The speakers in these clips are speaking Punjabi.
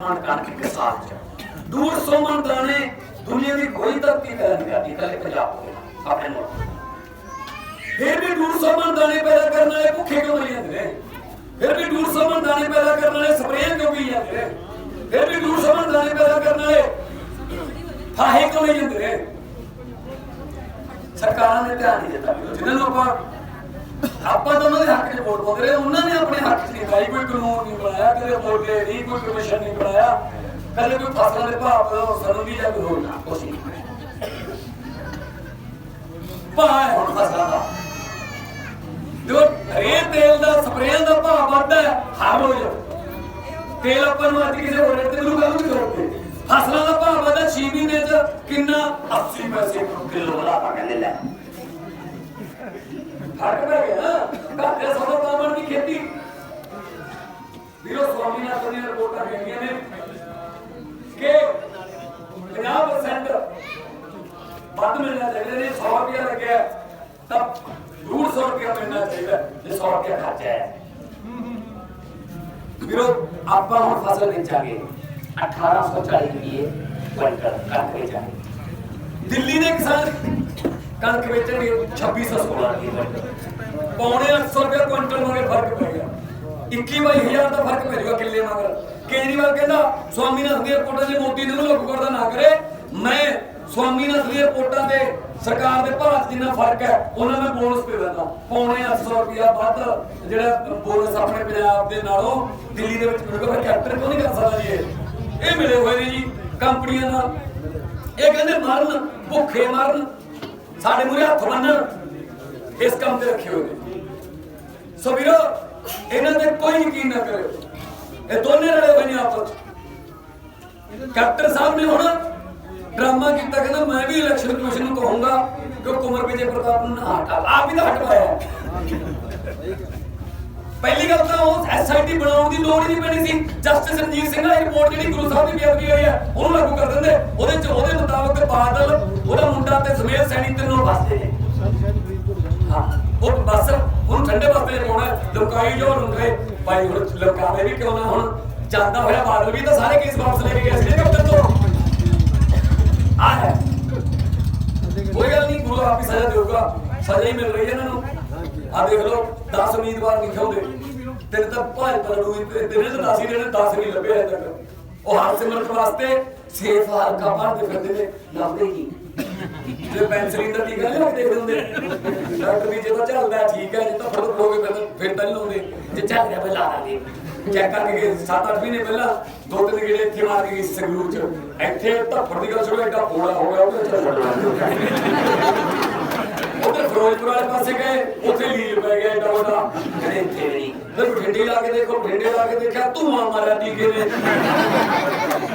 ਮਨ ਕਣਕ ਇੱਕ ਸਾਲ ਚ। ਦੂਰ ਸੌ ਮਨ ਦਾਣੇ ਦੁਨੀਆ ਦੀ ਕੋਈ ਧਰਤੀ ਪੈਦਾ ਨਹੀਂ ਕਰਦੀ ਕੱਲੇ ਪੰਜਾਬ ਕੋਲ ਆਪਣੇ ਮੁਲਕ ਫਿਰ ਵੀ ਦੂਰ ਸੌ ਮਨ ਦਾਣੇ ਪੈਦਾ ਕਰਨ ਵਾਲੇ ਭੁੱਖੇ ਕਿਉਂ ਮਰੀ ਜਾਂਦੇ ਨੇ? ਫਿਰ ਵੀ ਦੂਰ ਸੌ ਮਨ ਦਾਣੇ ਪੈਦਾ ਕਰਨ ਵਾਲੇ ਸਪਰੇਅ ਕਿਉਂ ਪੀ ਜਾਂਦੇ ਨੇ? ਫਿਰ ਵੀ ਦੂਰ ਸੌ ਮਨ ਦਾਣੇ ਪੈਦਾ ਕਰਨ ਵਾਲੇ ਫਾਹੇ ਕਿਉਂ ਲਈ ਜਾਂਦੇ ਨੇ? ਸਰਕਾਰਾਂ ਨੇ ਧਿਆਨ ਨਹੀਂ ਦਿੱਤਾ ਆਪਾਂ ਤਾਂ ਉਹਨਾਂ ਦੇ ਹੱਕ 'ਚ ਵੋਟ ਪਾਉਂਦੇ ਰਹੇ, ਉਹਨਾਂ ਨੇ ਆਪਣੇ ਹੱਕ 'ਚ ਨਹੀਂ ਪਾਈ ਕੋਈ ਕਾਨੂੰਨ ਨਹੀਂ ਬਣਾਇਆ, ਕਦੇ ਮੋਢੇ ਨਹੀਂ ਕੋਈ ਕਮਿਸ਼ਨ ਨਹੀਂ ਬਣਾਇਆ, ਕਦੇ ਕੋਈ ਫਸਲਾਂ ਦੇ ਭਾਅ ਸਾਨੂੰ ਵੀ ਜਾਂ ਕੋਈ ਹੋਰ ਨਾ ਕੁਛ ਨਹੀਂ ਭਾਅ ਹੁਣ ਫਸਲਾਂ ਦਾ। ਜੋ ਰੇ ਤੇਲ ਦਾ, ਸਪਰੇਆਂ ਦਾ ਭਾਅ ਵੱਧਦਾ ਹੈ, ਹਰ ਰੋਜ਼। ਤੇਲ ਆਪਾਂ ਨੂੰ ਅੱਜ ਕਿਸੇ ਹੋਰ ਰੇਟ ਤੇ ਮਿਲੂਗਾ ਨਹੀਂ ਕਰੋਗੇ ਫਸਲਾਂ ਦਾ ਭਾਅ ਵਧਦਾ 6 ਮਹੀਨੇ ਚ ਕਿੰਨਾ? 80 ਪੈਸੇ ਕਿਲੋ ਵਧਾ ਕਹਿੰਦੇ ਲੈ। ਫ਼ਰਕ ਪੈ ਗਿਆ ਨਾ ਘਰ ਦੇ ਸਭ ਤੋਂ ਕਾਮਣ ਦੀ ਖੇਤੀ ਵੀਰੋ ਸਵਾਮੀਨਾਥਨ ਦੀਆਂ ਰਿਪੋਰਟਾਂ ਕਹਿੰਦੀਆਂ ਨੇ ਕਿ 50% ਵੱਧ ਮਿਲਣਾ ਚਾਹੀਦਾ ਨੇ 100 ਰੁਪਇਆ ਲੱਗਿਆ ਤਾਂ 150 ਰੁਪਇਆ ਮਿਲਣਾ ਚਾਹੀਦਾ ਜੇ 100 ਰੁਪਇਆ ਖਰਚਾ ਹੈ ਵੀਰੋ ਆਪਾਂ ਹੁਣ ਫਸਲ ਵੇਚਾਂਗੇ 1840 ਰੁਪਏ ਕੁਇੰਟਲ ਕਣਕ ਵੇਚਾਂਗੇ ਦਿੱਲੀ ਦੇ ਕਿਸਾਨ ਕਣਕ ਵੇਚਣਗੇ 2616 ਰੁਪਏ। ਕੁਇੰਟਲ ਪੌਣੇ 800 ਰੁਪਏ ਕੁਇੰਟਲ ਮਗਰ ਫ਼ਰਕ ਪੈ ਗਿਆ। 21000 ਦਾ ਫ਼ਰਕ ਪੈ ਜਾਊਗਾ ਕਿੱਲੇ ਮਗਰ। ਕੇਜਰੀਵਾਲ ਕਹਿੰਦਾ ਸਵਾਮੀਨਾਥਨ ਦੀਆਂ ਰਿਪੋਰਟਾਂ ਜੇ ਮੋਦੀ ਨੇ ਲੋਕ ਕਰਦਾ ਨਾ ਕਰੇ, ਮੈਂ ਸਵਾਮੀਨਾਥਨ ਦੀਆਂ ਰਿਪੋਰਟਾਂ ਦੇ ਸਰਕਾਰ ਦੇ ਭਾਅ ਜਿੰਨਾ ਫ਼ਰਕ ਹੈ, ਉਹਨਾਂ ਮੈਂ ਬੋਨਸ ਦੇ ਦਿੰਦਾ। ਪੌਣੇ 800 ਰੁਪਇਆ ਵੱਧ ਜਿਹੜਾ ਬੋਨਸ ਆਪਣੇ ਪੰਜਾਬ ਦੇ ਨਾਲੋਂ ਦਿੱਲੀ ਦੇ ਵਿੱਚ ਮਿਲੂਗਾ ਕੈਪਟਨ ਕਿਉਂ ਨਹੀਂ ਕਰ ਸਕਦਾ ਜੀ ਇਹ? ਇਹ ਮਿਲੇ ਹੋਏ ਨੇ ਜੀ, ਕੰਪਨੀਆਂ ਨਾਲ। ਇਹ ਕਹਿੰਦੇ ਮਰਨ, ਭੁੱਖੇ ਮਰਨ। ਸਾਡੇ ਮੂਰੇ ਹੱਥ ਬੰਨਣ ਇਸ ਕੰਮ ਤੇ ਰੱਖੇ ਨੇ ਸੋ ਵੀਰੋ, ਇਹਨਾਂ ਤੇ ਕੋਈ ਯਕੀਨ ਨਾ ਕਰਿਓ। ਇਹ ਦੋਨੇ ਰਲੇ ਹੋਏ ਨੇ ਆਪਸ। ਕੈਪਟਨ ਸਾਹਿਬ ਨੇ ਹੁਣ ਡਰਾਮਾ ਕੀਤਾ, ਕਹਿੰਦਾ ਮੈਂ ਵੀ ਇਲੈਕਸ਼ਨ ਕਮਿਸ਼ਨ ਨੂੰ ਕਹੂੰਗਾ ਕਿ ਕੁਮਰ ਵਿਜੇ ਪ੍ਰਤਾਪ ਨੂੰ ਨਾ ਹਟਾ। ਆਪ ਹੀ ਤਾਂ ਹਟਵਾਇਆ। ਪਹਿਲੀ ਗੱਲ ਤਾਂ ਉਹ ਐਸਆਈਟੀ ਬਣਾਉਣ ਦੀ ਲੋੜ ਹੀ ਨਹੀਂ ਪੈਣੀ ਸੀ। ਜਸਟਿਸ ਰਣਜੀਤ ਸਿੰਘ ਵਾਲੀ ਰਿਪੋਰਟ ਜਿਹੜੀ ਗੁਰੂ ਸਾਹਿਬ ਦੀ ਬੇਅਦਬੀ ਹੋਈ ਹੈ, ਉਹਨੂੰ ਲਾਗੂ ਕਰ ਦਿੰਦੇ। ਉਹਦੇ ਚ ਉਹਦੇ ਮੁਤਾਬਕ ਬਾਦਲ, ਉਹਦਾ ਮੁੰਡਾ ਤੇ ਸਮੇਤ ਸੈਣੀ ਤਿੰਨੋਂ ਬਸਦੇ ਨੇ ਹਾਂ, ਉਹ ਬਸ ਹੁਣ ਠੰਡੇ ਪਾਸੇ ਪਾਉਣਾ ਲੁਕਾਈ ਜੋ ਲੁਕਾਏ ਭਾਈ ਹੁਣ ਲੁਕਾਵੇ ਵੀ ਕਿਉਂ ਨਾ ਹੁਣ? ਜਾਂਦਾ ਹੋਇਆ ਬਾਦਲ ਵੀ ਤਾਂ ਸਾਰੇ ਕੇਸ ਵਾਪਸ ਲੈ ਕੇ ਗਏ ਸੀ ਕਪਟਨ ਤੋਂ। ਆ ਹੈ। ਕੋਈ ਗੱਲ ਨਹੀਂ, ਗੁਰੂ ਆਪ ਹੀ ਸਜ਼ਾ ਦੇਊਗਾ। ਸਜ਼ਾ ਹੀ ਮਿਲ ਰਹੀ ਹੈ ਇਹਨਾਂ ਨੂੰ। ਆ ਦੇਖ ਲਓ 10 ਉਮੀਦਵਾਰ ਨਹੀਂ ਖੋਦੇ ਤੇਰੇ ਤਾਂ ਭਾਈ ਪਲੜੂ ਤੇਰੇ ਤਾਂ 10 ਹੀ ਨੇ 10 ਨਹੀਂ ਲੱਭੇ ਅਜੇ ਤੱਕ। ਉਹ ਹਰ ਵਾਸਤੇ ਸੇਫ ਹਲਕਾ ਭਰਦੇ ਫਿਰਦੇ ਨੇ, ਲੱਭਦੇ ਕੀ? ਜੇ ਪੈਨਸਲਿਨ ਦਾ ਟੀਕਾ ਨਹੀਂ ਦੇਖਦੇ ਹੁੰਦੇ ਡਾਕਟਰ ਵੀ ਜੇ ਤਾਂ ਚੱਲਦਾ, ਠੀਕ ਹੈ, ਜੇ ਤਾਂ ਫੜ ਲੋਗੇ ਫਿਰ ਫਿਰ ਤਾਂ ਨਹੀਂ ਲਾਉਂਦੇ। ਜੇ ਚੱਲ ਰਿਹਾ ਫਿਰ ਲਾ ਦਾਂਗੇ ਚੈੱਕ ਕਰਕੇ ਗਏ 7-8 ਮਹੀਨੇ ਪਹਿਲਾਂ ਦੋ ਤਿੰਨ ਗੇੜੇ ਇੱਥੇ ਮਾਰ ਕੇ ਗਈ ਸੰਗਰੂਰ ਚ। ਇੱਥੇ ਧੱਫੜ ਦੀ ਗੱਲ ਸੁਣੋ ਐਡਾ ਫੋੜਾ ਹੋ ਗਿਆ ਉਹਦੇ ਚੱਲ। ਫਿਰੋਜ਼ਪੁਰ ਵਾਲੇ ਪਾਸੇ ਗਏ, ਉੱਥੇ ਲੀਲ ਪੈ ਗਿਆ ਏਡਾ ਵੱਡਾ। ਕਹਿੰਦੇ ਇੱਥੇ ਨਹੀਂ। ਫਿਰ ਬਠਿੰਡੇ ਲਾ ਕੇ ਦੇਖੋ ਬਠਿੰਡੇ ਲਾ ਕੇ ਦੇਖਿਆ, ਧੂਆਂ ਮਾਰਿਆ ਟੀਕੇ ਨੇ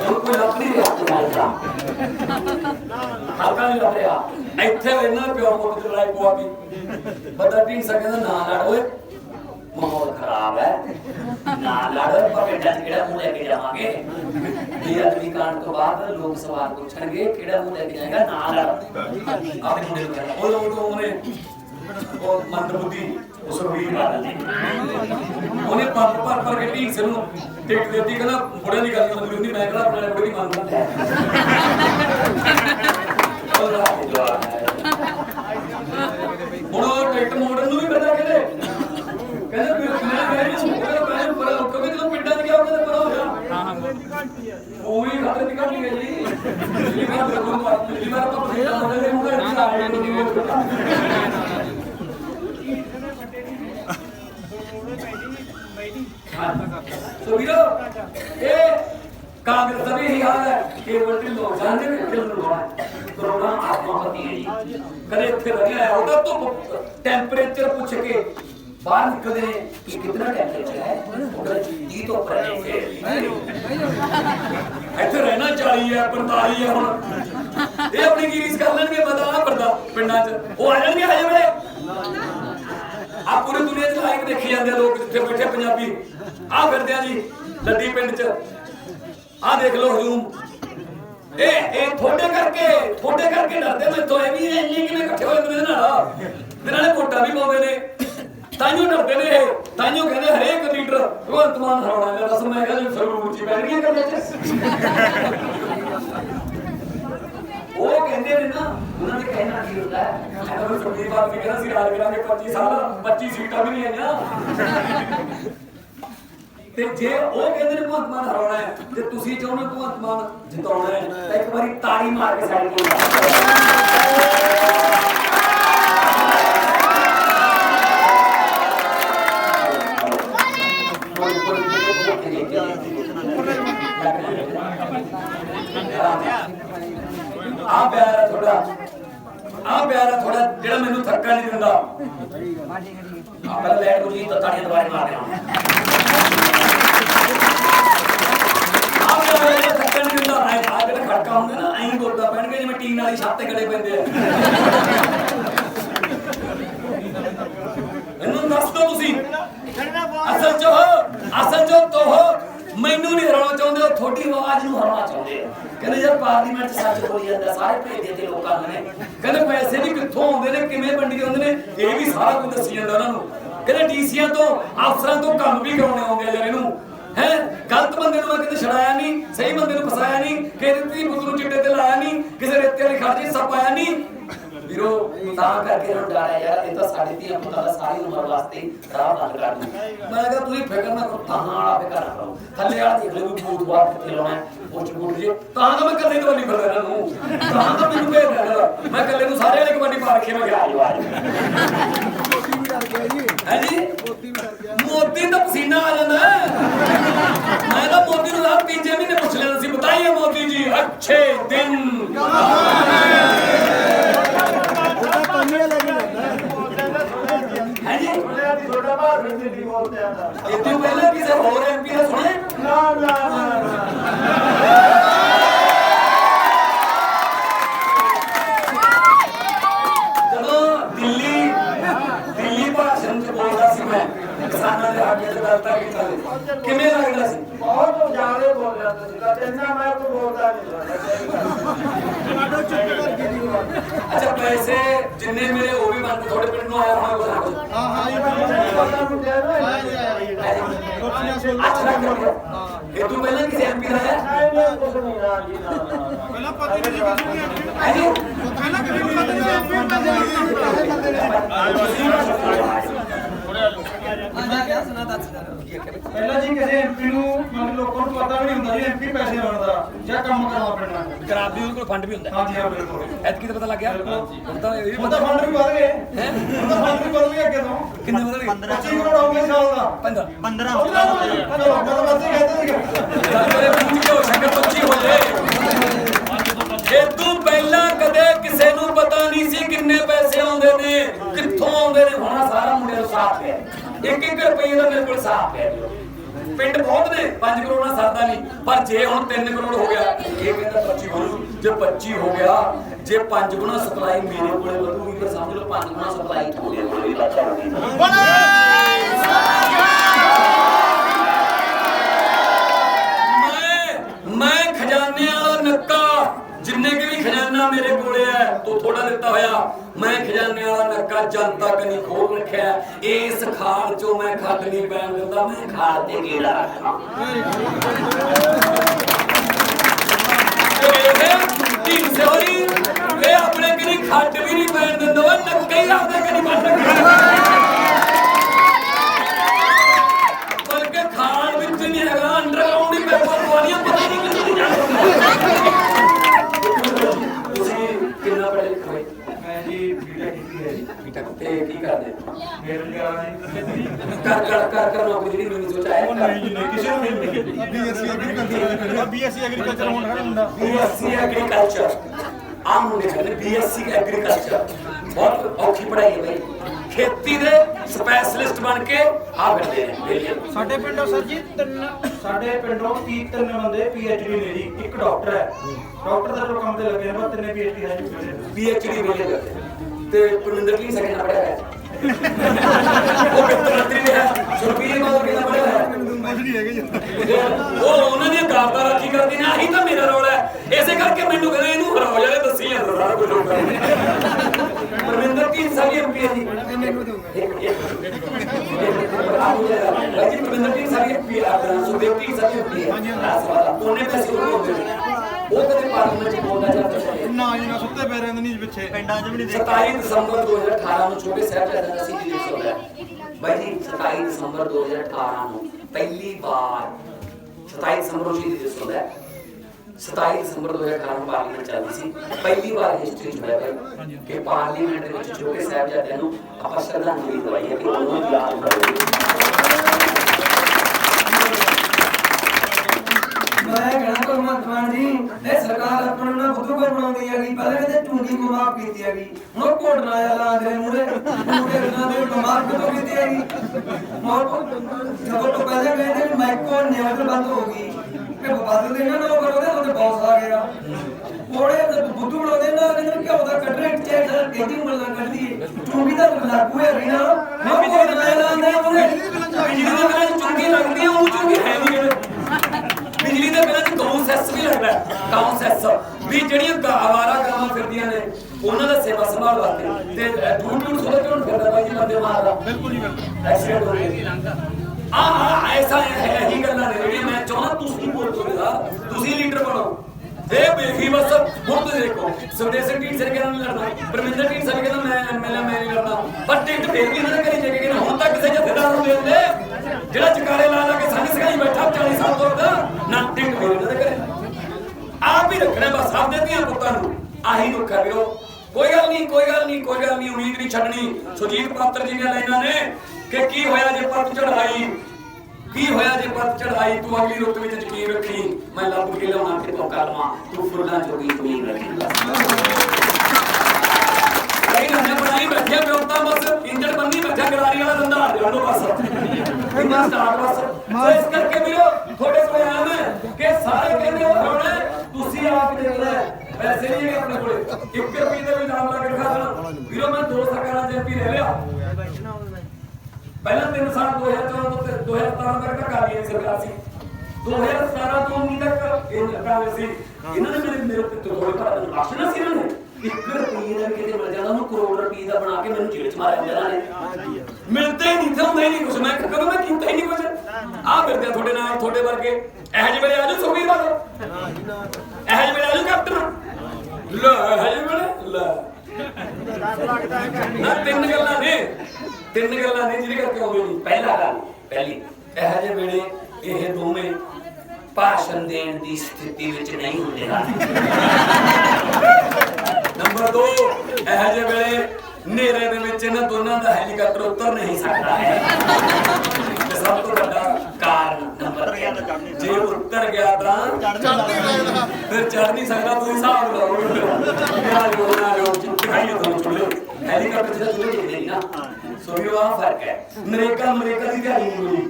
ਹੁਣ ਕੋਈ ਲੱਭ ਨਹੀਂ ਰਿਹਾ ਤੁਹਾਡਾ ਹਲਕਾ ਨਹੀਂ ਲੱਭ ਰਿਹਾ। ਇੱਥੇ ਇਹਨਾਂ ਪਿਓ ਪੁੱਤ ਲੜਾਈ ਪਵਾ ਗਈ ਬੰਦਾ ਢੀਂਡ ਸਕਦਾ ਨਾ ਲੜ ਓਏ। ਮਾਹੌਲ ਖਰਾਬ ਹੈ। ਨਾ ਲੜ ਪਰ ਪਿੰਡਾਂ ਕਿਹੜਾ ਮੂੰਹ ਲੈ ਕੇ ਜਾਵਾਂਗੇ? ਇਹ ਕਾਂਡ ਤੋਂ ਬਾਅਦ ਲੋਕ ਸਵਾਲ ਪੁੱਛਣਗੇ ਕਿਹੜਾ ਮੂੰਹ ਲੈ ਕੇ ਜਾਏਗਾ? ਨਾ ਲੜ ਆਪਣੇ ਮੁੰਡੇ ਨੂੰ ਕਹਿਣਾ ਉਹ ਲੋਕ ਉਹਨੇ ਉਹ ਮੰਦ ਉਸ ਵੀ ਬਾਦਲ ਨੇ। ਉਹਨੇ ਪੰਪ ਭਰ ਭਰ ਕੇ ਢੀਂਗ ਨੂੰ ਟਿਕਟ ਦਿੱਤੀ, ਕਹਿੰਦਾ ਬੁੜੇ ਦੀ ਗੱਲ ਮੰਨਦੀ ਮੈਂ ਕਹਿੰਦਾ ਆਪਣੇ ਬੁੜੇ ਦੀ ਮੰਨਦਾ ਉਹ ਰਾਹ ਦੀ ਦੁਆ ਹੈ ਹੁਣ ਉਹ ਟਿਕਟ ਮੋੜਨ ਨੂੰ ਵੀ ਪਤਾ ਕਹਿੰਦੇ ਕਹਿੰਦੇ ਵੀ ਮੈਂ ਮੈਂ ਨਹੀਂ ਕਹਿੰਦਾ ਮੈਂ ਪਰ ਲੋਕਾਂ ਜਦੋਂ ਪਿੰਡਾਂ 'ਚ ਗਿਆ ਉਹਨਾਂ ਦੇ ਪਰ ਹੋ ਗਿਆ ਹਾਂ ਹਾਂ ਉਹ ਹੀ ਖਾਤੇ ਨਿਕਲ ਨਹੀਂ ਗਈ ਜੀ ਦਿੱਲੀ ਵਾਰ ਬਿਲਕੁਲ ਬਾਤ ਦਿੱਲੀ ਵਾਰ ਤਾਂ ਬਥੇਰਾ ਹੋ ਗਏ ਮੁੰਡੇ ਨਹੀਂ ਆ ਰਹੇ ਨਹੀਂ ਸੋ ਵੀਰੋ, ਇਹ ਕਾਂਗਰਸ ਦਾ ਵੀ ਇਹੀ ਹਾਲ ਹੈ ਕਿ ਵੋਟ ਲੋਕ ਨੇ ਕਿ ਲੋਕਾਂ ਕਰੋਨਾ ਆਤਮਾ ਪਤੀ ਹੈ ਜੀ। ਕਦੇ ਉੱਥੇ ਲੱਗਿਆ ਉਹਦਾ ਧੁੱਪ ਟੈਂਪਰੇਚਰ ਪੁੱਛ ਕੇ ਬਾਹਰ ਨਿਕਲਦੇ ਨੇ ਕਿ ਕਿੰਨਾ ਟੈਂਪਰੇਚਰ ਹੈ, ਉਹਦਾ 30 ਤੋਂ ਉੱਪਰ ਇੱਥੇ ਰਹਿਣਾ 40 ਹੈ 45 ਹੈ ਹੁਣ। ਇਹ ਆਪਣੀ ਗੀਰੀਸ ਕਰ ਲੈਣਗੇ? ਪਤਾ ਨਾ ਪਰਦਾ ਪਿੰਡਾਂ 'ਚ। ਉਹ ਆ ਜਾਣਗੇ ਹਜੇ ਵੇਲੇ? ਆ ਪੂਰੀ ਦੁਨੀਆ 'ਚ ਲਾਈਵ ਦੇਖੀ ਜਾਂਦੇ ਆ ਲੋਕ ਜਿੱਥੇ ਬੈਠੇ ਪੰਜਾਬੀ। ਆ ਫਿਰਦੇ ਆ ਜੀ ਲੱਦੀ ਪਿੰਡ 'ਚ। ਆ ਦੇਖ ਲਓ ਹਜੂਮ। ਇਹ ਇਹ ਥੋੜੇ ਕਰਕੇ ਥੋੜੇ ਕਰਕੇ ਡਰਦੇ ਮੈਥੋਂ ਇਹ ਵੀ ਇੰਨੇ ਕਿਵੇਂ ਇਕੱਠੇ ਹੋਏ ਨੇ ਇਹਦੇ ਨਾਲ ਤੇ ਨਾਲੇ ਵੋਟਾਂ ਵੀ ਪਾਉਂਦੇ ਨੇ। ਤਾਈਓ ਡਰਦੇ ਨੇ ਇਹ। ਤਾਈਓ ਕਹਿੰਦੇ ਹਰੇਕ ਲੀਡਰ ਭਗਵੰਤ ਮਾਨ ਹਰਾਉਣਾ ਹੈ। ਦੱਸ ਮੈਂ ਕਹਿੰਦਾ ਸਰੂਰ ਚ ਬੈਠ ਗਈਆਂ ਗੱਲਾਂ ਚ ਉਹ ਕਹਿੰਦੇ ਨੇ ਨਾ ਉਹਨਾਂ ਨੇ ਕਹਿਣਾ ਕੀ ਹੁੰਦਾ ਹੈ? ਇਹਨਾਂ ਨੂੰ ਸੁਣੀ ਬਾਤ ਵੀ ਕਹਿੰਦਾ ਸੀ ਰਾਜ ਕਰਾਂਗੇ 25 ਸਾਲ 25 ਸੀਟਾਂ ਵੀ ਨਹੀਂ ਆਈਆਂ ਤੇ ਜੇ ਉਹ ਕਹਿੰਦੇ ਨੇ ਭਗਵੰਤ ਮਾਨ ਹਰਾਉਣਾ ਹੈ ਤੇ ਤੁਸੀਂ ਚਾਹੁੰਦੇ ਮਾਨ ਜਿਤਾਉਣਾ ਹੈ ਤਾਂ ਇੱਕ ਵਾਰੀ ਤਾੜੀ ਮਾਰ ਕੇ ਸਾਡੇ ਕੋਲ ਆ ਪਿਆਰ ਹੈ ਥੋੜਾ ਆ ਪਿਆਰ ਹੈ ਥੋੜਾ ਜਿਹੜਾ ਮੈਨੂੰ ਥੱਕਾ ਨਹੀਂ ਦਿੰਦਾ। ਆ ਪਹਿਲਾਂ ਲੈਟ ਹੋ ਜੀ ਤਾੜੀਆਂ ਦੁਬਾਰੇ ਮਾਰਦੇ ਹਾਂ ਆ ਪਿਆਰ ਹੈ ਜਿਹੜਾ ਥੱਕਾ ਨਹੀਂ ਦਿੰਦਾ ਆ ਜਿਹੜਾ ਖੜਕਾ ਹੁੰਦਾ ਨਾ, ਐਂ ਬੋਲਦਾ ਪੈਣਗੇ ਜਿਵੇਂ ਟੀਨ ਵਾਲੀ ਛੱਤ ਤੇ ਗੜੇ ਪੈਂਦੇ ਆ। ਮੈਨੂੰ ਦੱਸ ਦੋ ਤੁਸੀਂ। ਅਸਲ ਚ ਹੋ ਅਸਲ ਚ ਤੋ ਹੋ ਮੈਨੂੰ ਨਹੀਂ ਹਰਾਉਣਾ ਚਾਹੁੰਦੇ, ਉਹ ਤੁਹਾਡੀ ਆਵਾਜ਼ ਨੂੰ ਹਰਾਉਣਾ ਚਾਹੁੰਦੇ ਆ। ਕਹਿੰਦੇ ਯਾਰ ਪਾਰਲੀਮੈਂਟ 'ਚ ਸੱਚ ਬੋਲੀ ਜਾਂਦਾ, ਸਾਰੇ ਭੇਜਦੇ ਤੇ ਲੋਕਾਂ ਨੇ ਕਹਿੰਦੇ ਪੈਸੇ ਵੀ ਕਿੱਥੋਂ ਆਉਂਦੇ ਨੇ, ਕਿਵੇਂ ਵੰਡੀ ਜਾਂਦੇ ਨੇ, ਇਹ ਵੀ ਸਾਰਾ ਕੁਝ ਦੱਸੀ ਜਾਂਦਾ ਉਹਨਾਂ ਨੂੰ। ਕਹਿੰਦੇ ਡੀਸੀਆਂ ਤੋਂ, ਅਫਸਰਾਂ ਤੋਂ ਕੰਮ ਵੀ ਕਰਾਉਣੇ ਆਉਂਦੇ ਆ ਯਾਰ ਇਹਨੂੰ। ਹੈ? ਗਲਤ ਬੰਦੇ ਨੂੰ ਮੈਂ ਕਿਤੇ ਛੜਾਇਆ ਨਹੀਂ, ਸਹੀ ਬੰਦੇ ਨੂੰ ਫਸਾਇਆ ਨਹੀਂ, ਕਿਸੇ ਦੀ ਪੁੱਤ ਨੂੰ ਚਿੱਟੇ ਤੇ ਲਾਇਆ ਨਹੀਂ, ਕਿਸੇ ਰੇਤੇ ਵਾਲੀ ਖਰਚੇ ਸਪਾਇਆ ਨਹੀਂ। ਵੀਰੋ, ਤਾਂ ਕਰਕੇ ਉਹਨਾਂ ਡਰਾਇਆ ਯਾਰ, ਇਹ ਤਾਂ ਸਾਡੇ ਧੀਆਂ ਪੁੱਤਾਂ ਦਾ ਸਾਰੀ ਉਮਰ ਵਾਸਤੇ ਰਾਹ ਬੰਦ ਕਰ ਦੂ ਮੈਂ ਕਿਹਾ, ਤੁਸੀਂ ਫਿਕਰ ਨਾ ਕਰੋ ਤਾਂ ਵਾਲਾ ਫਿਕਰ ਨਾ ਕਰੋ ਥੱਲੇ ਵਾਲਾ ਦੇਖ ਲਓ ਬੂਟ ਬਾਹਰ ਕਿੱਥੇ ਲਾਉਣਾ ਉਹ ਚ ਬੂਟ ਜੇ। ਤਾਂ ਤਾਂ ਮੈਂ ਕੱਲੇ ਤੋਂ ਫਿਰਦਾ ਇਹਨਾਂ ਨੂੰ ਤਾਂ ਤਾਂ ਮੈਨੂੰ ਭੇਜ ਦੇਣਾ ਮੈਂ ਕੱਲੇ ਨੂੰ ਸਾਰੇ ਵਾਲੇ ਕਬੱਡੀ ਪਾ ਰੱਖੀ, ਮੈਂ ਕਿਹਾ, ਆਜੋ ਆਜੋ। ਹੈ ਜੀ? ਮੋਦੀ ਦਾ ਪਸੀਨਾ ਆ ਜਾਂਦਾ। ਮੈਂ ਤਾਂ ਮੋਦੀ ਨੂੰ ਹਰ ਤੀਜੇ ਮਹੀਨੇ ਪੁੱਛ ਲੈਣਾ ਸੀ, ਬਤਾਈਏ ਮੋਦੀ ਜੀ, ਅੱਛੇ ਦਿਨ ਹੈ ਜੀ ਇਹ ਤੋਂ ਪਹਿਲਾਂ ਕਿਸੇ ਹੋਰ ਐਮਪੀ ਨੇ ਸੁਣੇ ਜਦੋਂ ਦਿੱਲੀ ਦਿੱਲੀ ਭਾਸ਼ਣ ਚ ਬੋਲਦਾ ਸੀ ਮੈਂ ਕਿਸਾਨਾਂ ਦੇ ਹੱਕ ਚ ਗੱਲ ਤਾਂ ਕੀਤਾ ਸੀ। ਕਿਵੇਂ ਲੱਗਦਾ ਸੀ ਬਹੁਤ ਜ਼ਿਆਦਾ ਬੋਲ ਜਾਂਦਾ ਸੀ ਕਦੇ ਇੰਨਾ ਮੈਂ ਕੋਈ ਬੋਲਦਾ ਨਹੀਂ ਅੱਛਾ ਪੈਸੇ ਜਿੰਨੇ ਮਿਲੇ ਉਹ ਵੀ ਬੰਦ ਤੁਹਾਡੇ ਪਿੰਡ ਨੂੰ ਆਇਆ ਹੋਣਾ ਕੁਝ ਨਾ ਕੁਝ ਅੱਛਾ ਲੱਗਦਾ ਇਹ ਤੋਂ ਪਹਿਲਾਂ ਕਿਸੇ ਐਮਪੀ ਦਾ ਆਇਆ ਪਹਿਲਾਂ ਪਤੀ ਨਹੀਂ ਹੈ ਜੀ ਪਹਿਲਾਂ ਜੀ ਕਿਸੇ ਐਮਪੀ ਨੂੰ ਮਤਲਬ ਲੋਕਾਂ ਨੂੰ ਪਤਾ ਵੀ ਨਹੀਂ ਹੁੰਦਾ ਜੀ ਐਮਪੀ ਪੈਸੇ ਮੰਗਦਾ ਜਾਂ ਕੰਮ ਕਰਾਉਣਾ ਪੈਣਾ ਖਰਾਬ ਵੀ ਉਹਦੇ ਕੋਲ ਫੰਡ ਵੀ ਹੁੰਦਾ ਹਾਂਜੀ ਹਾਂ ਬਿਲਕੁਲ ਐਤਕੀ ਤਾਂ ਪਤਾ ਲੱਗ ਗਿਆ ਹੁਣ ਤਾਂ ਇਹ ਵੀ ਪਤਾ ਫੰਡ ਵੀ ਵਧ ਗਏ ਹੈ ਹੁਣ ਤਾਂ ਫੰਡ ਵੀ ਵਧ ਗਏ ਅੱਗੇ ਤੋਂ ਕਿੰਨੇ ਵਧਣਗੇ 25 ਕਰੋੜ ਹੋ ਗਏ ਸਾਲ ਦਾ 15 15 ਚਲੋ ਮੈਂ ਤਾਂ ਬਸ ਇਹ ਕਹਿੰਦਾ ਸੀਗਾ ਮੇਰੇ ਮੂੰਹ ਚੋਂ ਸ਼ਕਲ ਪੱਚੀ ਹੋ ਜਾਏ ਇਹ ਤੋਂ ਪਹਿਲਾਂ ਕਦੇ ਕਿਸੇ ਨੂੰ ਪਤਾ ਨਹੀਂ ਸੀ ਕਿੰਨੇ ਪੈਸੇ ਆਉਂਦੇ ਨੇ ਕਿੱਥੋਂ ਆਉਂਦੇ ਨੇ ਹੁਣ ਸਾਰਾ ਮੁੰਡੇ ਨੂੰ ਸਾਫ਼ ਹੈ ਇੱਕ ਇੱਕ ਰੁਪਏ ਦਾ ਮੇਰੇ ਕੋਲ ਸਾਫ਼ ਹੈ ਪਿੰਡ ਬਹੁਤ ਨੇ 5 ਕਰੋੜ ਨਾਲ ਸਰਦਾ ਨਹੀਂ। ਪਰ ਜੇ ਹੁਣ 3 ਕਰੋੜ ਹੋ ਗਿਆ ਇਹ ਕਹਿੰਦਾ 25 ਬਣੂ ਜੇ 25 ਹੋ ਗਿਆ ਜੇ 5 ਗੁਣਾ ਸਪਲਾਈ ਮੇਰੇ ਕੋਲੇ ਵਧੂਗੀ ਫਿਰ ਸਮਝ ਲਓ 5 ਗੁਣਾ ਸਪਲਾਈ ਤੁਹਾਡੇ ਕੋਲੇ ਵੀ ਵੱਧ ਜਾਊਗੀ ਮੈਂ ਮੈਂ ਖਜ਼ਾਨੇ ਵਾਲਾ ਨੱਕਾ ਜਿੰਨੇ ਕਿ ਵੀ ਖਜ਼ਾਨਾ ਮੇਰੇ ਕੋਲੇ ਹੈ ਤੂੰ ਥੋੜਾ ਦਿੱਤਾ ਹੋਇਆ। ਮੈਂ ਖਜ਼ਾਨੇ ਵਾਲਾ ਨੱਕਾ ਜਨਤਾ ਕਨੀ ਖੋਲ ਰੱਖਿਆ। ਇਸ ਖਾਲ ਚੋਂ ਮੈਂ ਖੱਟ ਨਹੀਂ ਪੈਣ ਦਿੰਦਾ, ਮੈਂ ਖਾਲ ਤੇ ਗੇੜਾ ਰੱਖਾਂ ਇਹ ਢੀਂਗ ਇਹ ਆਪਣੇ ਕਨੀ ਖੱਟ ਵੀ ਨਹੀਂ ਪੈਣ ਦਿੰਦਾ, ਉਹ ਹੀ ਆਪਣੇ ਕਨੀ ਬੰਦ ਬਲਕਿ ਖਾਲ ਵਿੱਚ ਨਹੀਂ ਹੈਗਾ ਅੰਡਰਗਰਾਉਂਡ ਹੀ ਪੈਪਰ ਪਵਾਲੀਆਂ ਪਤਾ ਨਹੀਂ ਕਿੱਥੇ ਜਾਣਾ ਤੁਸੀਂ ਕਿੰਨਾ ਪੜ੍ਹੇ ਲਿਖੇ ਹੋਏ ਮੈਂ ਜੀ ਬੀਟੈਕ ਕੀਤੀ ਹੈ ਜੀ ਬੀਟੈਕ ਤੇ ਕੀ ਕਰਦੇ ਮੇਰੇ ਲਈ ਕਰ ਕਰ ਕਰ ਕਰ ਨੌਕਰੀ ਜਿਹੜੀ ਮੈਨੂੰ ਸੋਚਾਇਆ ਕਿਸੇ ਨੂੰ ਨਹੀਂ ਬੀਐਸਸੀ ਐਗਰੀਕਲਚਰ ਬੀਐਸਸੀ ਐਗਰੀਕਲਚਰ ਹੋਣ ਖੜਾ ਹੁੰਦਾ ਬੀਐਸਸੀ ਐਗਰੀਕਲਚਰ ਆਮ ਮੁੰਡੇ। ਕਹਿੰਦੇ ਬੀਐਸਸੀ ਐਗਰੀਕਲਚਰ ਬਹੁਤ ਔਖੀ ਪੜ੍ਹਾਈ ਹੈ ਬਈ। ਖੇਤੀ ਦੇ ਸਪੈਸ਼ਲਿਸਟ ਬਣ ਕੇ ਆ ਫਿਰਦੇ ਨੇ। ਸਾਡੇ ਪਿੰਡੋਂ ਸਰ ਜੀ ਤਿੰਨ ਸਾਡੇ ਪਿੰਡੋਂ 30 ਤਿੰਨ ਬੰਦੇ ਪੀਐਚਡੀ ਨੇ ਜੀ। ਇੱਕ ਡਾਕਟਰ ਹੈ। ਡਾਕਟਰ ਦਾ ਜੋ ਕੰਮ ਤੇ ਲੱਗੇ ਨੇ ਬਸ ਤਿੰਨੇ ਪੀਐਚਡੀ ਹੈ ਜੀ। ਪੀਐਚਡੀ ਵੇਲੇ ਕਰਦੇ ਤੇ ਪਰਮਿੰਦਰ ਕੀ ਸੈਕਿੰਡ ਪੜਿਆ ਹੈ ਉਹ ਕਿਤਨਾ ਮੰਤਰੀ ਰਿਹਾ ਸੁਰਪੀਰ ਮਾਦਰ ਕਿਹਦਾ ਪੜਿਆ ਹੈ ਉਹ ਉਹਨਾਂ ਦੀਆਂ ਕਾਰਦਾਂ ਰੱਖੀ ਕਰਦੇ ਨੇ ਆਹੀ ਤਾਂ ਮੇਰਾ ਰੋਲ ਹੈ। ਇਸੇ ਕਰਕੇ ਮੈਨੂੰ ਕਹਿੰਦੇ ਇਹਨੂੰ ਹਰਾਓ ਇਹ ਦੱਸੀ ਜਾਂਦਾ ਸਾਰਾ ਕੁਝ ਨੂੰ ਪਰਮਿੰਦਰ ਡਿਪਟੀ ਸਾਹਿਬ ਐਮਪੀ ਹੈ ਜੀ? ਜੀ ਰਾਜੀ ਪ੍ਰਬੰਧਕ ਟੀਮ ਸਾਹਿਬ ਐਮਪੀ ਆਪਣਾ ਸੁਬੇਪਟੀ ਸਾਹਿਬ ਐਮਪੀ ਹੈ ਉਹਨੇ ਪੈਸੇ ਉਹ। ਉਹ ਕਦੇ ਪਾਰਲੀਮੈਂਟ ਚ ਬੋਲਦਾ ਜਾਂਦਾ ਹੈ ਨਾ ਜੀ ਨਾ ਸੁੱਤੇ ਪੈ ਰਹਿੰਦੇ ਨਹੀਂ ਪਿੱਛੇ। ਪਿੰਡਾਂ 'ਚ ਵੀ ਨਹੀਂ 27 ਦਸੰਬਰ 2018 ਨੂੰ ਛੋਟੇ ਸਾਹਿਬਜ਼ਾਦਿਆਂ ਦਾ ਦਿਵਸ ਹੁੰਦਾ ਹੈ। ਬਾਈ ਜੀ 27 ਦਸੰਬਰ 2018 ਨੂੰ ਪਹਿਲੀ ਵਾਰ 27 ਦਸੰਬਰ ਨੂੰ ਸ਼ਹੀਦੀ ਦਿਵਸ ਹੁੰਦਾ ਹੈ। 27 ਦਸੰਬਰ 2018 ਨੂੰ ਪਾਰਲੀਮੈਂਟ ਚੱਲਦੀ ਸੀ। ਪਹਿਲੀ ਵਾਰ ਹਿਸਟਰੀ ਚ ਹੋਇਆ ਬਾਈ ਕਿ ਪਾਰਲੀਮੈਂਟ ਦੇ ਵਿੱਚ ਛੋਟੇ ਸਾਹਿਬਜ਼ਾਦਿਆਂ ਨੂੰ ਆਪਾਂ ਸ਼ਰਧਾਂਜਲੀ ਦਵਾਈ ਹੈ ਕਿ ਉਹਨਾਂ ਨੂੰ ਯਾਦ ਕਰੋ। ਮੈਂ ਕਹਿਣਾ ਭਗਵੰਤ ਮਾਨ ਜੀ, ਇਹ ਸਰਕਾਰ ਆਪਾਂ ਨਾ ਬੁੱਧੂ ਕੋ ਬਣਾਉਂਦੀ ਹੈਗੀ, ਪਹਿਲੇ ਕਹਿੰਦੇ ਟੂੰਗੀ ਕੋ ਮਾਫ ਕੀਤੀ ਹੈਗੀ। ਹੁਣ ਉਹ ਘੋੜਨਾ ਆ ਲਾ ਦੇ ਮੂਰੇ ਟੂੰਗੇ ਨਾ ਦੇ ਮਾਫ ਕਿਉਂ ਕੀਤੀ ਹੈਗੀ? ਮੋਰ ਜਦੋਂ ਤੋਂ ਪਹਿਲੇ ਕਹਿੰਦੇ ਵੀ ਮਾਈਕੋ ਨਿਆਦਰ ਬੰਦ ਹੋ ਗਈ। ਕਿ ਬਦਲ ਦੇਣਾ ਨਾ ਉਹ ਕਰੋਗੇ ਉਹਦੇ ਬੌਸ ਆ ਗਿਆ। ਕੋੜੇ ਬੁੱਧੂ ਬਣਾਉਂਦੇ ਨਾ, ਕਹਿੰਦੇ ਕਿਉਂ ਦਾ ਕੱਢਣੇ ਚੈਟ ਦਾ ਕਹਿੰਦੀ ਮੱਲਾ ਕੱਢਦੀ ਟੂੰਗੀ ਦਾ ਲਾਗੂ ਹੈ ਵੀ ਨਾ ਮੈਂ ਲਾ ਦੇ ਮੂਰੇ ਬਿਜਲੀ ਦੇ ਚੁੰਗੀ ਲੱਗਦੀ ਉਹ ਚੁੰਗੀ ਹੈ ਨਹੀਂ ਇਹਦੇ। ਬਿਜਲੀ ਦੇ ਬਿਨਾਂ ਕੌਣ ਸੈਸ ਵੀ ਲੱਗਦਾ ਕੌਣ ਸੈਸ? ਵੀ ਜਿਹੜੀਆਂ ਆਵਾਰਾ ਗਾਵਾਂ ਫਿਰਦੀਆਂ ਨੇ ਉਹਨਾਂ ਦਾ ਸੇਵਾ ਸੰਭਾਲ ਵਾਸਤੇ। ਤੇ ਝੂਠ ਝੂਠ ਸੋਚ ਕੇ ਹੁਣ ਫਿਰਦਾ ਬਾਈ ਜੀ ਬੰਦੇ ਮਾਰਦਾ। ਬਿਲਕੁਲ ਜੀ ਬਿਲਕੁਲ। ਐਕਸੀਡੈਂਟ ਹੋ ਗਿਆ ਆ ਆ ਐਸਾ ਹੈ ਹੀ ਗੱਲਾਂ ਨੇ ਜਿਹੜੀਆਂ ਮੈਂ ਚਾਹੁੰਦਾ ਤੁਸੀਂ ਬੋਲੋਗੇ ਤੁਸੀਂ ਲੀਡਰ ਬਣੋ। ਇਹ ਬੇਖੀ ਬਸ ਹੁਣ ਤੁਸੀਂ ਦੇਖੋ ਸੁਖਦੇਵ ਸਿੰਘ ਢੀਂਡ ਸਰਕਾਰ ਨਾਲ ਲੜਨਾ? ਪਰਮਿੰਦਰ ਢੀਂਡ ਸਰਕਾਰ ਕਹਿੰਦਾ ਮੈਂ ਐਮਐਲਏ ਮੈਂ ਨਹੀਂ ਲੜਨਾ? ਪਰ ਢਿੱਡ ਫੇਰ ਵੀ ਇਹਨਾਂ ਨੇ ਕਰੀ ਜਗੇ ਕਿ ਹੁਣ ਤੱਕ ਕਿਸੇ ਜਥੇਦਾਰ ਨੂੰ ਦੇ ਦਿੰਦੇ ਜਿਹੜਾ ਚਕਾਰੇ ਲਾ ਲਾ ਕੇ ਸੰਗ ਸਗਾਈ ਬੈਠਾ 40 ਸਾਲ ਤੋਂ ਉੱਤੇ ਨਾ ਢਿੱਡ ਫੇਰ ਇਹਨਾਂ ਦੇ ਆਪ ਹੀ ਰੱਖਣਾ ਬਸ, ਆਪ ਦੇ ਧੀਆਂ ਪੁੱਤਾਂ ਨੂੰ। ਆਹੀ ਦੁੱਖ ਵੀਰੋ। ਕੋਈ ਗੱਲ ਨਹੀਂ, ਕੋਈ ਗੱਲ ਨਹੀਂ, ਕੋਈ ਗੱਲ ਨਹੀਂ, ਉਮੀਦ ਨਹੀਂ ਛੱਡਣੀ। ਸੁਜੀਤ ਪਾਤਰ ਜੀ ਦੀਆਂ ਲਾਈਨਾਂ ਨੇ ਕਿ ਕੀ ਹੋਇਆ ਜੇ ਪੱਤ ਚੜਾਈ ਕੀ ਹੋਇਆ ਜੇ ਪੱਤ ਚੜਾਈ ਤੂੰ ਅਗਲੀ ਰੁੱਤ ਵਿੱਚ ਯਕੀਨ ਰੱਖੀ। ਮੈਂ ਲੱਭ ਕੇ ਲਿਆਉਣਾ ਕਿ ਤੂੰ ਕਲਮਾ ਤੂੰ ਫੁੱਲਾਂ ਜੋਗੀ ਜ਼ਮੀਨ ਰੱਖੀ। ਕਈ ਨਾ ਬਣਾਈ ਬੈਠੇ ਪਿਓ ਬਸ, ਇੰਜਣ ਬੰਨੀ ਬੈਠਾ, ਗਰਾਰੀ ਵਾਲਾ ਦੰਦਾ। ਆ ਜਾਣੋ ਬਸ। ਇੰਨਾ ਸਟਾਰਟ ਬਸ ਸੋ ਇਸ ਕਰਕੇ ਵੀਰੋ ਤੁਹਾਡੇ ਆਇਆ ਮੈਂ ਕਿ ਸਾਰੇ ਕਹਿੰਦੇ ਉਹ ਹੋਣਾ ਤੁਸੀਂ ਆਪ ਦੇਖਣਾ ਹੈ। ਪੈਸੇ ਨਹੀਂ ਹੈਗੇ ਆਪਣੇ ਕੋਲੇ। 1 ਰੁਪਏ ਦੇ ਵੀ ਨਾਮ ਲਾ ਕੇ ਦਿਖਾ ਦੇਣਾ। ਵੀਰੋ ਮੈਂ ਦੋ ਸਰਕਾਰਾਂ ਦੇ ਐਮਪੀ ਲੈ ਲਿਆ। ਪਹਿਲਾਂ 3 ਸਾਲ 2014 ਤੋਂ ਤੇ 2017 ਤੱਕ ਕਾਲੀ ਸਰਕਾਰ ਸੀ 2017 ਤੋਂ 19 ਤੱਕ ਇਹ ਸਰਕਾਰ ਸੀ। ਇਹਨਾਂ ਨੇ ਮੇਰੇ ਮੇਰੇ ਤੇ ਥੋੜੇ ਪਰ ਬਖਸ਼ਣਾ ਸੀ ਇਹਨਾਂ ਨੇ? 1 ਰੁਪਏ ਦਾ ਕਿਤੇ ਮਿਲ ਜਾਂਦਾ, ਉਹਨੂੰ ਕਰੋੜ ਰੁਪਏ ਦਾ ਬਣਾ ਕੇ ਮੈਨੂੰ ਜੇਲ੍ਹ ਚ ਮਾਰਿਆ ਹੁੰਦਾ ਨੇ ਮਿਲਦੇ ਹੀ ਨਹੀਂ ਤਾਂ ਨਹੀਂ ਕੁਝ ਮੈਂ ਕਦੋਂ ਮੈਂ ਕੀਤਾ ਹੀ ਨਹੀਂ ਕੁਝ ਆ ਫਿਰਦੇ ਤੁਹਾਡੇ ਨਾਲ, ਤੁਹਾਡੇ ਵਰਗੇ। ਇਹ ਜਿਹੇ ਵੇਲੇ ਆਜੋ ਸੁਖਬੀਰ ਬਾਦਲ। ਇਹ ਜਿਹੇ ਵੇਲੇ ਆਜੋ ਕੈਪਟਨ। ਲੈ, ਇਹ ਜਿਹੇ ਵੇਲੇ, ਲੈ। ਨਾ, ਤਿੰਨ ਗੱਲਾਂ ਨੇ। ਤਿੰਨ ਗੱਲਾਂ ਨੇ ਜਿਹਦੇ ਕਰਕੇ ਆਉਂਦੇ ਨਹੀਂ। ਪਹਿਲਾ ਗੱਲ, ਪਹਿਲੀ, ਇਹ ਜਿਹੇ ਵੇਲੇ ਇਹ ਦੋਵੇਂ ਭਾਸ਼ਣ ਦੇਣ ਦੀ ਸਥਿਤੀ ਵਿੱਚ ਨਹੀਂ ਹੁੰਦੇ। ਨੰਬਰ 2 ਇਹ ਜਿਹੇ ਵੇਲੇ ਨੇਰੇ ਦੇ ਵਿੱਚ ਇਹਨਾਂ ਦੋਨਾਂ ਦਾ ਹੈਲੀਕਾਪਟਰ ਉਤਰ ਨਹੀਂ ਸਕਦਾ ਹੈ। ਸਭ ਤੋਂ ਵੱਡਾ ਕਾਰਨ ਨੰਬਰ 3 ਜੇ ਉੱਤਰ ਗਿਆ ਤਾਂ ਫਿਰ ਚੜ ਨਹੀਂ ਸਕਦਾ ਤੁਸੀਂ ਹਿਸਾਬ ਲਾਓ। ਨਾ ਲੋ ਨਾ ਲੋ ਦਿਖਾਈਏ ਤੁਹਾਨੂੰ ਚੁੱਲੇ ਹੈਲੀਕਾਪਟਰ ਜਿਹੜਾ ਚੁੱਲੇ ਨਹੀਂ ਨਾ। ਸੋ ਵੀ ਉਹ ਫ਼ਰਕ ਹੈ। ਨਰੇਗਾ ਨਰੇਗਾ ਦੀ ਦਿਹਾੜੀ ਨਹੀਂ ਮਿਲੀ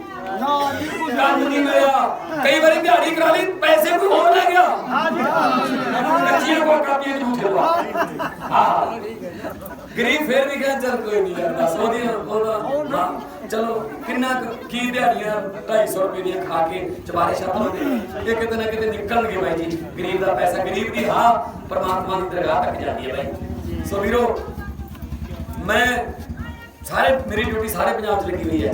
ਕੰਮ ਨਹੀਂ ਮਿਲਿਆ ਕਈ ਵਾਰੀ ਦਿਹਾੜੀ ਕਰਾ ਲਈ ਪੈਸੇ ਕੋਈ ਹੋਰ ਲੈ ਗਿਆ। ਕੱਚੀਆਂ ਕੋ ਕਾਪੀਆਂ ਝੂਠੇ ਲਵਾ ਹਾਂ ਗਰੀਬ ਫੇਰ ਵੀ ਕਹਿੰਦਾ, ਚੱਲ ਕੋਈ ਨਹੀਂ ਯਾਰ ਬਸ ਉਹਦੀ ਉਹਦਾ ਚਲੋ, ਕਿੰਨਾ ਕੁ- ਕੀ ਦਿਹਾੜੀਆਂ 250 ਰੁਪਏ ਦੀਆਂ ਖਾ ਕੇ ਚਵਾਰੇ ਛਾਪਾਂ ਦੇ ਇਹ ਕਿਤੇ ਨਾ ਕਿਤੇ ਨਿਕਲਣਗੇ ਬਾਈ ਜੀ। ਗਰੀਬ ਦਾ ਪੈਸਾ, ਗਰੀਬ ਦੀ ਹਾਂ, ਪਰਮਾਤਮਾ ਦੀ ਦਰਗਾਹ ਤੱਕ ਜਾਂਦੀ ਹੈ ਬਾਈ। ਸੋ ਵੀਰੋ, ਮੈਂ ਸਾਰੇ ਮੇਰੀ ਡਿਊਟੀ ਸਾਰੇ ਪੰਜਾਬ 'ਚ ਲੱਗੀ ਹੋਈ ਹੈ।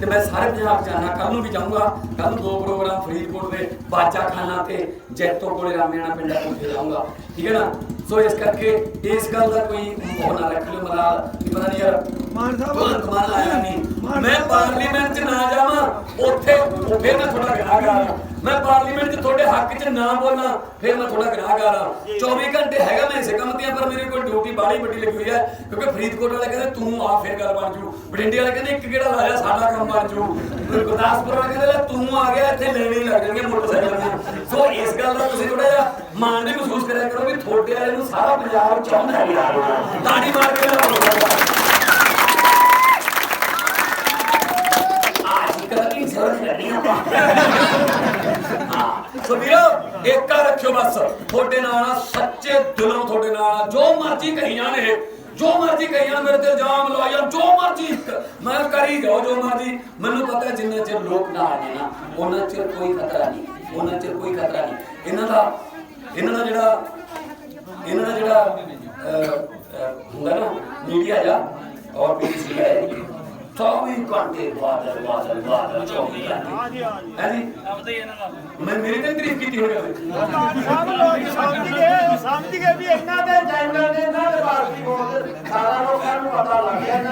ਤੇ ਮੈਂ ਸਾਰੇ ਪੰਜਾਬ 'ਚ ਜਾਣਾ ਕੱਲ ਨੂੰ ਵੀ ਜਾਊਂਗਾ। ਕੱਲ ਨੂੰ ਦੋ ਪ੍ਰੋਗਰਾਮ ਫਰੀਦਕੋਟ ਦੇ ਬਾਜਾ ਖਾਨਾ ਤੇ ਜੈਤੋ ਕੋਲੇ ਰਾਮੇਣਾ ਪਿੰਡ ਉੱਥੇ ਜਾਊਂਗਾ। ਠੀਕ ਹੈ ਨਾ? ਸੋ ਇਸ ਕਰਕੇ ਇਸ ਗੱਲ ਦਾ ਕੋਈ ਉਹ ਨਾ ਰੱਖ ਲਿਓ ਮਲਾਲ ਕਿ ਪਤਾ ਨਹੀਂ ਯਾਰ ਮਾਨ ਸਾਹਿਬ। ਮਾਨ ਆਇਆ ਨਹੀਂ ਮੈਂ ਪਾਰਲੀਮੈਂਟ 'ਚ ਨਾ ਜਾਵਾਂ ਉੱਥੇ ਫਿਰ ਮੈਂ ਤੁਹਾਡਾ ਗੁਨਾਹਗਾਰ ਹਾਂ ਮੈਂ ਪਾਰਲੀਮੈਂਟ 'ਚ ਤੁਹਾਡੇ ਹੱਕ 'ਚ ਨਾ ਬੋਲਾਂ ਫਿਰ ਮੈਂ ਤੁਹਾਡਾ ਗੁਨਾਹਗਾਰ ਹਾਂ। 24 ਘੰਟੇ ਹੈਗਾ ਮੈਂ ਇਸੇ ਕੰਮ ਤੇ ਪਰ ਮੇਰੀ ਕੋਈ ਡਿਊਟੀ ਬਾਹਲੀ ਵੱਡੀ ਲੱਗੀ ਹੋਈ ਹੈ ਕਿਉਂਕਿ ਫਰੀਦਕੋਟ ਵਾਲੇ ਕਹਿੰਦੇ ਤੂੰ ਆ ਫਿਰ ਗੱਲ ਬਣ ਜੂ। ਬਠਿੰਡੇ ਵਾਲੇ ਕਹਿੰਦੇ ਇੱਕ ਗੇੜਾ ਲਾਇਆ ਸਾਡਾ ਕੰਮ ਬਣ ਜੂ? ਗੁਰਦਾਸਪੁਰ ਵਾਲੇ ਕਹਿੰਦੇ ਲੈ ਤੂੰ ਆ ਗਿਆ ਇੱਥੇ ਲੈਣੇ ਲੱਗ ਜਾਣਗੇ ਮੋਟਰਸਾਈਕਲ ਦੀਆਂ ਸੋ ਇਸ ਗੱਲ ਦਾ ਤੁਸੀਂ ਥੋੜਾ ਜਿਹਾ ਮਾਣ ਵੀ ਮਹਿਸੂਸ ਕਰਿਆ ਕਰੋ ਵੀ ਤੁਹਾਡੇ ਵਾਲੇ ਨੂੰ ਸਾਰਾ ਪੰਜਾਬ ਚਾਹੁੰਦਾ ਹੈ। ਤਾੜੀ ਮਾਰ ਕੇ ਲਾਓ ਸੋ ਵੀਰੋ ਏਕਾ ਰੱਖਿਓ ਬਸ। ਤੁਹਾਡੇ ਨਾਲ ਆ, ਸੱਚੇ ਦਿਲੋਂ ਤੁਹਾਡੇ ਨਾਲ ਆ, ਜੋ ਮਰਜ਼ੀ ਕਹੀ ਜਾਣ ਇਹ। ਜੋ ਮਰਜ਼ੀ ਕਹੀ ਜਾਣ ਮੇਰੇ ਤੇ ਇਲਜ਼ਾਮ ਲਵਾਈ ਜਾਣ। ਜੋ ਮਰਜ਼ੀ ਮੈਂ ਕਰੀ ਜਾਓ ਜੋ ਮਰਜ਼ੀ। ਮੈਨੂੰ ਪਤਾ ਜਿੰਨਾ ਚਿਰ ਲੋਕ ਨਾ ਆ ਜਾਣ ਨਾ ਉਹਨਾਂ ਚਿਰ ਕੋਈ ਖਤਰਾ ਨਹੀਂ। ਉਹਨਾਂ ਚਿਰ ਕੋਈ ਖਤਰਾ ਨਹੀਂ। ਇਹਨਾਂ ਦਾ ਇਹਨਾਂ ਦਾ ਜਿਹੜਾ ਇਹਨਾਂ ਦਾ ਜਿਹੜਾ ਹੁੰਦਾ ਨਾ ਮੀਡੀਆ ਜਾ ਔਰ ਪੀਸੀ 24 ਘੰਟੇ ਬਾਦਲ ਬਾਦਲ ਬਾਦਲ 24 ਘੰਟੇ। ਹੈ ਜੀ? ਮੈਂ ਮੇਰੀ ਤਾਂ ਤਾਰੀਫ ਕੀਤੀ ਉਹਨੇ ਸਭ ਲੋਕ ਸਮਝ ਗਏ ਸਮਝ ਗਏ ਵੀ ਇਹਨਾਂ ਦੇ ਚੈਨਲ ਨੇ ਇਹਨਾਂ ਦੇ ਵਾਰਤੀ ਬੋਲ ਸਾਰਾ ਲੋਕਾਂ ਨੂੰ ਪਤਾ ਲੱਗ ਗਿਆ ਦਾ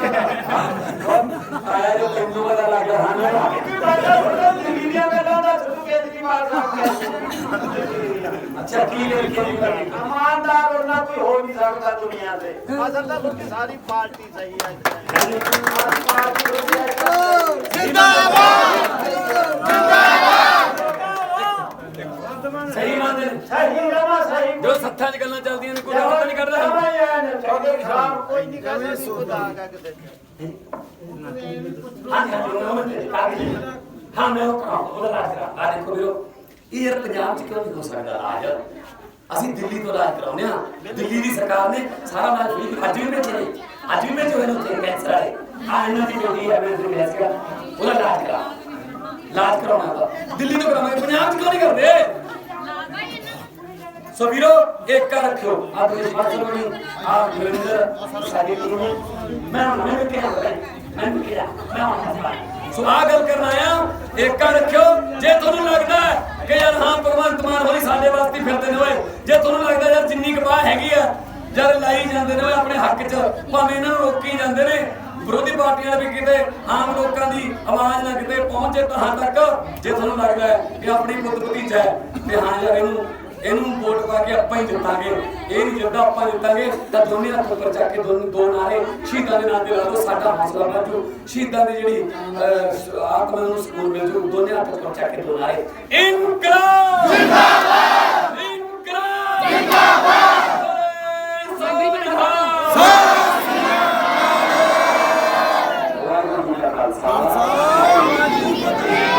ਆਇਆ ਜੋ ਤੈਨੂੰ ਪਤਾ ਲੱਗ ਗਿਆ ਹਾਂ ਮੈਂ ਆ ਗਿਆ। ਕੀ ਗੱਲਾਂ ਸਾਹਿਬ ਅੱਛਾ ਕੀ ਲੈ ਇਮਾਨਦਾਰ ਉਹਨਾਂ ਕੋਈ ਹੋ ਨਹੀਂ ਸਕਦਾ ਦੁਨੀਆ ਤੇ ਅਸਲ ਤਾਂ ਮੁੱਢ ਸਾਰੀ ਪਾਰਟੀ ਸਹੀ ਹੈ ਸਾਰੀ ਪਾਰਟੀ ਵਧੀਆ ਹੈ ਸਹੀ ਮੰਨਦੇ ਸਹੀ ਜਮਾ ਸਹੀ ਜੋ ਸੱਥਾਂ 'ਚ ਗੱਲਾਂ ਚੱਲਦੀਆਂ ਨੇ, ਕੋਈ ਪਤਾ ਨਹੀਂ ਕਰਦਾ ਜਮਾਂ ਸਾਹਿਬ ਕੋਈ ਨਹੀਂ ਕਹਿੰਦਾ ਸੀ ਖੁਦਾ ਆ ਕਿਤੇ ਹਾਂ ਹਾਂ ਹਾਂ, ਮੈਂ ਉਹ ਕਰਾਂ ਉਹਦਾ ਇਲਾਜ ਕਰਾਂ ਆ ਦੇਖੋ ਵੀਰੋ, ਇਹ ਯਾਰ ਪੰਜਾਬ 'ਚ ਕਿਉਂ ਨਹੀਂ ਹੋ ਸਕਦਾ ਇਲਾਜ ਅਸੀਂ ਦਿੱਲੀ ਤੋਂ ਇਲਾਜ ਕਰਾਉਂਦੇ ਆ ਦਿੱਲੀ ਦੀ ਸਰਕਾਰ ਨੇ ਸਾਰਾ ਇਲਾਜ ਫ੍ਰੀ ਅੱਜ ਵੀ ਭੇਜੇ ਨੇ ਅੱਜ ਵੀ ਭੇਜੇ ਹੋਏ ਨੇ ਉੱਥੇ ਕੈਂਸਰ ਵਾਲੇ। ਆ ਇਹਨਾਂ ਦੀ ਡਿਊਟੀ ਹੈ, ਮੈਂ ਤੇ ਲਿਆ ਸੀਗਾ ਉਹਦਾ ਇਲਾਜ ਕਰਾ। ਇਲਾਜ ਕਰਾਉਣਾ ਦਾ ਦਿੱਲੀ ਤੋਂ ਕਰਾਵਾਂਗੇ ਪੰਜਾਬ 'ਚ ਕਿਉਂ ਨਹੀਂ ਕਰਦੇ? ਸੋ ਵੀਰੋ, ਇੱਕ ਰੱਖਿਓ। ਆ ਤੁਸੀਂ ਆ ਗੁਰਿੰਦਰ, ਸਾਡੀ ਟੀਮ ਮੈਂ ਮੈਂ ਕਿਹਾ ਮੈਂ ਕਿਹਾ, ਮੈਂ ਹੁਣ ਸੋ ਆ ਗੱਲ ਕਰਨ ਆਇਆ ਇੱਕ ਰੱਖਿਓ। ਜੇ ਤੁਹਾਨੂੰ ਲੱਗਦਾ ਕਿ ਯਾਰ ਹਾਂ, ਭਗਵੰਤ ਮਾਨ ਹੋਰੀ ਸਾਡੇ ਵਾਸਤੇ ਫਿਰਦੇ ਨੇ ਓਏ, ਜੇ ਤੁਹਾਨੂੰ ਲੱਗਦਾ ਯਾਰ ਜਿੰਨੀ ਕਪਾਹ ਹੈਗੀ ਆ ਜਦ ਲਾਈ ਜਾਂਦੇ ਨੇ ਓਏ ਆਪਣੇ ਹੱਕ 'ਚ, ਭਾਵੇਂ ਇਹਨਾਂ ਨੂੰ ਰੋਕੀ ਜਾਂਦੇ ਨੇ, ਵਿਰੋਧੀ ਪਾਰਟੀਆਂ ਵੀ ਕਿਤੇ ਆਮ ਲੋਕਾਂ ਦੀ ਆਵਾਜ਼ ਨਾ ਕਿਤੇ ਪਹੁੰਚੇ ਤਾਂ ਤੱਕ, ਜੇ ਤੁਹਾਨੂੰ ਲੱਗਦਾ ਕਿ ਆਪਣੀ ਪੁੱਤ ਭਤੀਜਾ ਹੈ, ਤੇ ਹਾਂ ਯਾਰ ਇਹਨੂੰ ਇਹਨੂੰ ਵੋਟ ਪਾ ਕੇ ਆਪਾਂ ਹੀ ਜਿੱਤਾਂਗੇ। ਇਹ ਨਹੀਂ ਜਿੱਦਾਂ ਆਪਾਂ ਜਿੱਤਾਂਗੇ। ਤਾਂ ਦੋਨੇ ਹੱਥ ਉੱਪਰ ਚੱਕ ਕੇ ਦੋਨੇ ਦੋ ਨਾਰੇ ਸ਼ਹੀਦਾਂ ਦੇ ਨਾਂ ਤੇ ਲਾ ਦੋ ਸਾਡਾ ਹੌਸਲਾ ਵੱਧ ਜੂ ਸ਼ਹੀਦਾਂ ਦੀ ਜਿਹੜੀ ਆਤਮਾ ਨੂੰ ਸਕੂਨ ਮਿਲ ਜੂ ਦੋਨੇ ਹੱਥ ਉੱਪਰ ਚੱਕ ਕੇ ਦੋ ਨਾਰੇ ਇਨਕਲਾਬ! ਜਿੰਦਾਬਾਦ! ਇਨਕਲਾਬ! ਜਿੰਦਾਬਾਦ!